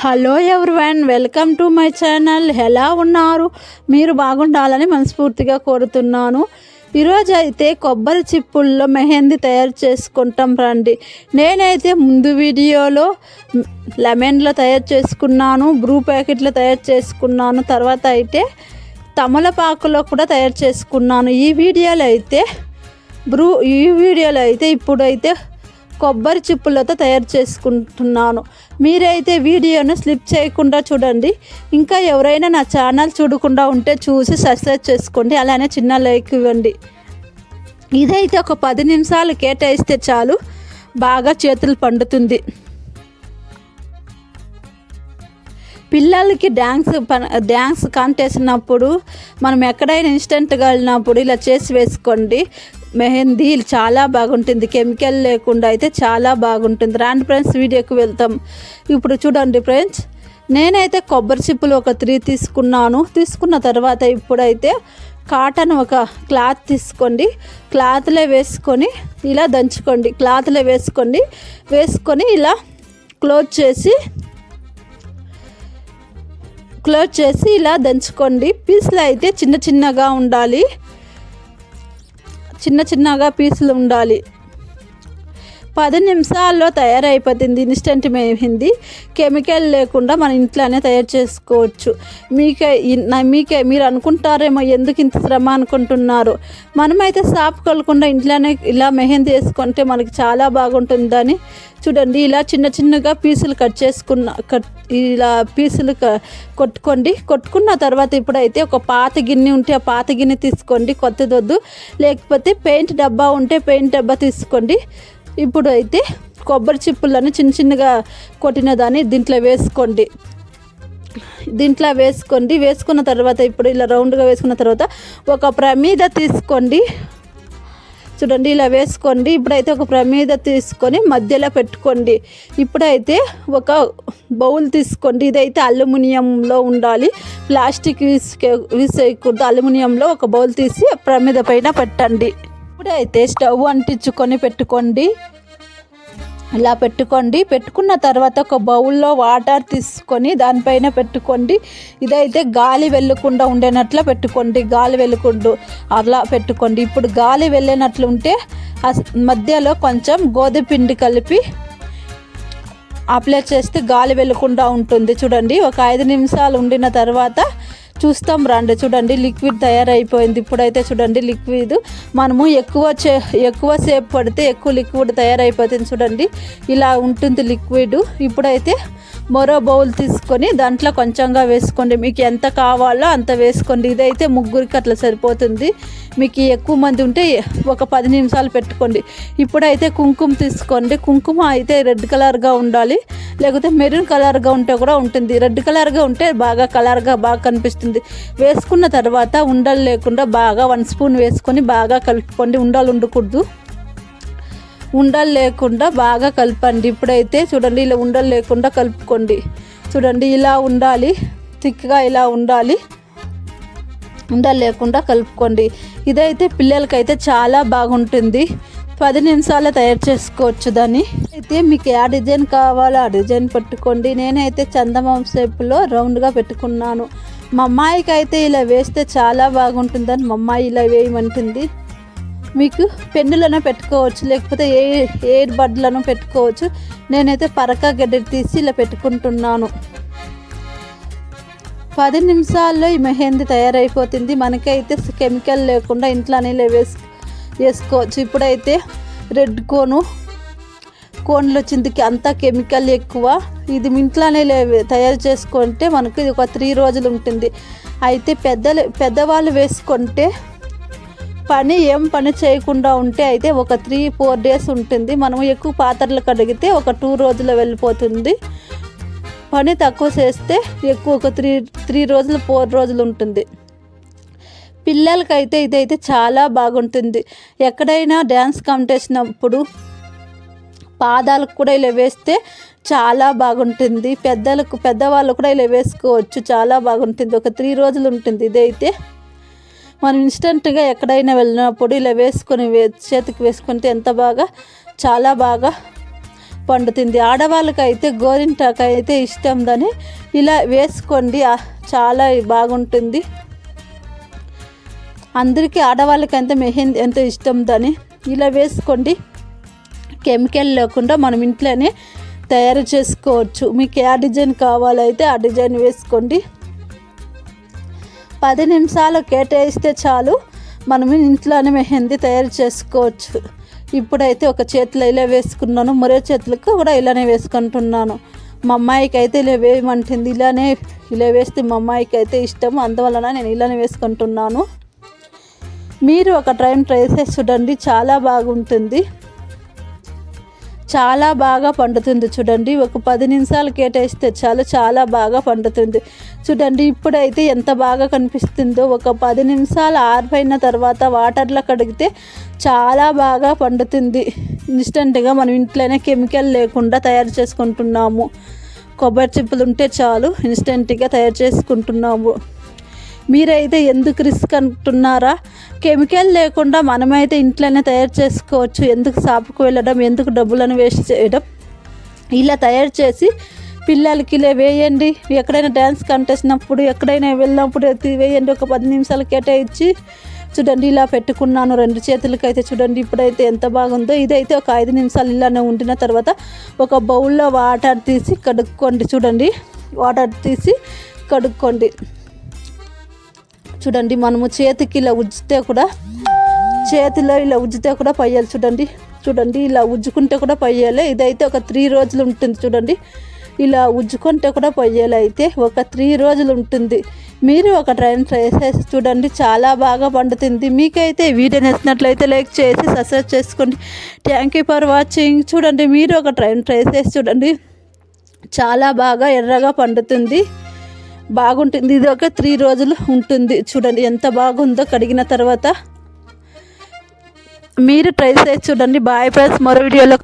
Hello everyone welcome to my channel. ఎలా ఉన్నారు? మీరు బాగుండాలని మనస్ఫూర్తిగా కోరుతున్నాను. ఈరోజు అయితే కొబ్బరి చిప్పుల్లో మెహందీ తయారు చేసుకుంటాం రండి. నేనైతే ముందు వీడియోలో లెమన్లో తయారు చేసుకున్నాను బ్రూ ప్యాకెట్లో తయారు చేసుకున్నాను తర్వాత అయితే తమలపాకులో కూడా తయారు చేసుకున్నాను. ఈ వీడియోలో అయితే బ్రూ ఈ వీడియోలో అయితే ఇప్పుడైతే కొబ్బరి చిప్పులతో తయారు చేసుకుంటున్నాను. మీరైతే వీడియోను స్లిప్ చేయకుండా చూడండి. ఇంకా ఎవరైనా నా ఛానల్ చూడకుండా ఉంటే చూసి సబ్స్క్రైబ్ చేసుకోండి. అలానే చిన్న లైక్ ఇవ్వండి. ఇదైతే ఒక పది నిమిషాలు కేటాయిస్తే చాలు. బాగా చేతులు పండుతుంది. పిల్లలకి డ్యాన్స్ డ్యాన్స్ కాంటెస్ట్ ఉన్నప్పుడు మనం ఎక్కడైనా ఇన్స్టెంట్గా వెళ్ళినప్పుడు ఇలా చేసి వేసుకోండి. మెహందీ చాలా బాగుంటుంది కెమికల్ లేకుండా అయితే చాలా బాగుంటుంది. రాండి ఫ్రెండ్స్ వీడియోకి వెళ్తాం. ఇప్పుడు చూడండి ఫ్రెండ్స్ నేనైతే కొబ్బరి చిప్పులు ఒక త్రీ తీసుకున్నాను. తీసుకున్న తర్వాత ఇప్పుడైతే కాటన్ ఒక క్లాత్ తీసుకోండి. క్లాత్లో వేసుకొని ఇలా దంచుకోండి. క్లాత్లో వేసుకోండి వేసుకొని ఇలా క్లోజ్ చేసి క్లోజ్ చేసి ఇలా దంచుకోండి. పీసులు అయితే చిన్న చిన్నగా ఉండాలి. చిన్న చిన్నగా పీసులు ఉండాలి. పది నిమిషాల్లో తయారైపోతుంది ఇన్స్టెంట్ మెహందీ కెమికల్ లేకుండా మన ఇంట్లోనే తయారు చేసుకోవచ్చు. మీకే మీకే మీరు అనుకుంటారేమో ఎందుకు ఇంత శ్రమ అనుకుంటున్నారు. మనమైతే షాప్ కొలకుండా ఇంట్లోనే ఇలా మెహందీ వేసుకుంటే మనకి చాలా బాగుంటుందని చూడండి ఇలా చిన్న చిన్నగా పీసులు కట్ చేసుకున్న కట్ ఇలా పీసులు కొట్టుకోండి. కొట్టుకున్న తర్వాత ఇప్పుడైతే ఒక పాత గిన్నె ఉంటే ఆ పాత గిన్నె తీసుకోండి కొత్తదొద్దు. లేకపోతే పెయింట్ డబ్బా ఉంటే పెయింట్ డబ్బా తీసుకోండి. ఇప్పుడు అయితే కొబ్బరి చిప్పులను చిన్న చిన్నగా కొట్టిన దాన్ని దీంట్లో వేసుకోండి. దీంట్లో వేసుకోండి. వేసుకున్న తర్వాత ఇప్పుడు ఇలా రౌండ్గా వేసుకున్న తర్వాత ఒక ప్రమీద తీసుకోండి. చూడండి ఇలా వేసుకోండి. ఇప్పుడైతే ఒక ప్రమీద తీసుకొని మధ్యలో పెట్టుకోండి. ఇప్పుడైతే ఒక బౌల్ తీసుకోండి. ఇదైతే అల్యూమినియంలో ఉండాలి. ప్లాస్టిక్ వేసేయకూడదు అల్యూమినియంలో ఒక బౌల్ తీసి ప్రమీద పైన పెట్టండి. ఇప్పుడైతే స్టవ్ అంటించుకొని పెట్టుకోండి. ఇలా పెట్టుకోండి. పెట్టుకున్న తర్వాత ఒక బౌల్లో వాటర్ తీసుకొని దానిపైన పెట్టుకోండి. ఇదైతే గాలి వెళ్ళకుండా ఉండేనట్లు పెట్టుకోండి. గాలి వెళ్ళకుండా అలా పెట్టుకోండి. ఇప్పుడు గాలి వెళ్ళినట్లు ఉంటే మధ్యలో కొంచెం గోధుమ పిండి కలిపి అప్లై చేస్తే గాలి వెళ్ళకుండా ఉంటుంది. చూడండి ఒక ఐదు నిమిషాలు ఉండిన తర్వాత చూస్తాం రండి. చూడండి లిక్విడ్ తయారైపోయింది. ఇప్పుడైతే చూడండి లిక్విడ్ మనము ఎక్కువ చే ఎక్కువ సేపు పడితే ఎక్కువ లిక్విడ్ తయారైపోతుంది చూడండి. ఇలా ఉంటుంది లిక్విడ్ ఇప్పుడైతే మరో బౌల్ తీసుకొని దాంట్లో కొంచెంగా వేసుకోండి. మీకు ఎంత కావాలో అంత వేసుకోండి. ఇదైతే ముగ్గురికి అట్లా సరిపోతుంది. మీకు ఎక్కువ మంది ఉంటే ఒక పది నిమిషాలు పెట్టుకోండి. ఇప్పుడైతే కుంకుమ తీసుకోండి. కుంకుమ అయితే రెడ్ కలర్గా ఉండాలి. లేకపోతే మెరూన్ కలర్గా ఉంటే కూడా ఉంటుంది. రెడ్ కలర్గా ఉంటే బాగా కలర్గా బాగా కనిపిస్తుంది. వేసుకున్న తర్వాత ఉండలు లేకుండా బాగా వన్ స్పూన్ వేసుకొని బాగా కలుపుకోండి. ఉండలు ఉండకూడదు. ఉండలు లేకుండా బాగా కలపండి. ఇప్పుడైతే చూడండి ఇలా ఉండలు లేకుండా కలుపుకోండి. చూడండి ఇలా ఉండాలి. థిక్గా ఇలా ఉండాలి. ఉండలు లేకుండా కలుపుకోండి. ఇదైతే పిల్లలకైతే చాలా బాగుంటుంది. పది నిమిషాలు తయారు చేసుకోవచ్చు దాన్ని. అయితే మీకు ఏ డిజైన్ కావాలో ఆ డిజైన్ పెట్టుకోండి. నేనైతే చందమామ షేప్లో రౌండ్గా పెట్టుకున్నాను. మా అమ్మాయికి అయితే ఇలా వేస్తే చాలా బాగుంటుందని మా అమ్మాయి ఇలా వేయమంటుంది. మీకు పెన్నులను పెట్టుకోవచ్చు లేకపోతే ఏ ఎయిర్ బడ్లను పెట్టుకోవచ్చు. నేనైతే పరక గడ్డ తీసి ఇలా పెట్టుకుంటున్నాను. పది నిమిషాల్లో ఈ మెహందీ తయారైపోతుంది. మనకైతే కెమికల్ లేకుండా ఇంట్లోనే వేసు వేసుకోవచ్చు ఇప్పుడైతే రెడ్ కోను. కోన్లు వచ్చిందికి అంతా కెమికల్ ఎక్కువ. ఇది ఇంట్లోనే తయారు చేసుకుంటే మనకు ఇది ఒక త్రీ రోజులు ఉంటుంది. అయితే పెద్దలు పెద్దవాళ్ళు వేసుకుంటే పని ఏం పని చేయకుండా ఉంటే అయితే ఒక త్రీ ఫోర్ డేస్ ఉంటుంది. మనం ఎక్కువ పాత్రలు కడిగితే ఒక టూ రోజులు వెళ్ళిపోతుంది. పని తక్కువ చేస్తే ఎక్కువ ఒక త్రీ త్రీ రోజులు ఫోర్ రోజులు ఉంటుంది. పిల్లలకైతే ఇదైతే చాలా బాగుంటుంది. ఎక్కడైనా డ్యాన్స్ కాంపిటీషన్ అప్పుడు పాదాలకు కూడా ఇలా వేస్తే చాలా బాగుంటుంది. పెద్దలకు పెద్దవాళ్ళు కూడా ఇలా వేసుకోవచ్చు. చాలా బాగుంటుంది. ఒక త్రీ రోజులు ఉంటుంది ఇదైతే. మనం ఇన్స్టెంట్గా ఎక్కడైనా వెళ్ళినప్పుడు ఇలా వేసుకొని చేతికి వేసుకుంటే ఎంత బాగా చాలా బాగా పండుతుంది. ఆడవాళ్ళకైతే గోరింటాకు అయితే ఇష్టం దాని ఇలా వేసుకోండి. చాలా బాగుంటుంది. అందరికీ ఆడవాళ్ళకంటే మెహందీ ఎంత ఇష్టం దాని ఇలా వేసుకోండి. కెమికల్ లేకుండా మనం ఇంట్లోనే తయారు చేసుకోవచ్చు. మీకు ఏ డిజైన్ కావాలైతే ఆ డిజైన్ వేసుకోండి. పది నిమిషాలు కేటాయిస్తే చాలు. మనం ఇంట్లోనే మెహందీ తయారు చేసుకోవచ్చు. ఇప్పుడైతే ఒక చేతిలో ఇలా వేసుకున్నాను. మరో చేతులకు కూడా ఇలానే వేసుకుంటున్నాను. మా అమ్మాయికి అయితే ఇలా వేయమంటుంది. ఇలానే ఇలా వేస్తే మా అమ్మాయికి అయితే ఇష్టం. అందువలన నేను ఇలానే వేసుకుంటున్నాను. మీరు ఒక టైం ట్రై చేసి చూడండి చాలా బాగుంటుంది. చాలా బాగా పండుతుంది చూడండి. ఒక పది నిమిషాలు కేటాయిస్తే చాలు చాలా బాగా పండుతుంది. చూడండి ఇప్పుడైతే ఎంత బాగా కనిపిస్తుందో. ఒక పది నిమిషాలు ఆరిపోయిన తర్వాత వాటర్లో కడిగితే చాలా బాగా పండుతుంది. ఇన్స్టెంట్గా మనం ఇంట్లోనే కెమికల్ లేకుండా తయారు చేసుకుంటున్నాము. కొబ్బరి చిప్పులు ఉంటే చాలు ఇన్స్టెంట్గా తయారు చేసుకుంటున్నాము. మీరైతే ఎందుకు రిస్క్ అంటున్నారా? కెమికల్ లేకుండా మనమైతే ఇంట్లోనే తయారు చేసుకోవచ్చు ఎందుకు షాపుకు వెళ్ళడం ఎందుకు డబ్బులను వేస్ట్ చేయడం. ఇలా తయారు చేసి పిల్లలకి ఇలా వేయండి. ఎక్కడైనా డ్యాన్స్ కంటెస్ట్ అప్పుడు ఎక్కడైనా వెళ్ళినప్పుడు వేయండి. ఒక పది నిమిషాలు కేటాయించి చూడండి ఇలా పెట్టుకున్నాను. రెండు చేతులకి అయితే చూడండి ఇప్పుడైతే ఎంత బాగుందో. ఇదైతే ఒక ఐదు నిమిషాలు ఇలానే ఉండిన తర్వాత ఒక బౌల్లో వాటర్ తీసి కడుక్కోండి. చూడండి వాటర్ తీసి కడుక్కోండి. చూడండి మనము చేతికి ఇలా ఉజ్జితే కూడా చేతిలో ఇలా ఉజ్జితే కూడా పయ్యాలి చూడండి. చూడండి ఇలా ఉజ్జుకుంటే కూడా పయ్యాలి ఇదైతే ఒక త్రీ రోజులు ఉంటుంది చూడండి. ఇలా ఉజ్జుకుంటే కూడా పొయ్యాలి అయితే ఒక త్రీ రోజులు ఉంటుంది. మీరు ఒక ట్రైన్ ట్రై చేసి చూడండి చాలా బాగా పండుతుంది. మీకైతే వీడియో నచ్చినట్లయితే లైక్ చేసి సబ్స్క్రైబ్ చేసుకోండి. థ్యాంక్ యూ ఫర్ వాచింగ్ చూడండి మీరు ఒక ట్రైన్ ట్రై చేసి చూడండి. చాలా బాగా ఎర్రగా పండుతుంది. బాగుంటుంది. ఇది ఒక త్రీ రోజులు ఉంటుంది. చూడండి ఎంత బాగుందో కడిగిన తర్వాత. మీరు ట్రై చేసి చూడండి. బాయ్ ఫ్రెండ్స్ మరో వీడియోలో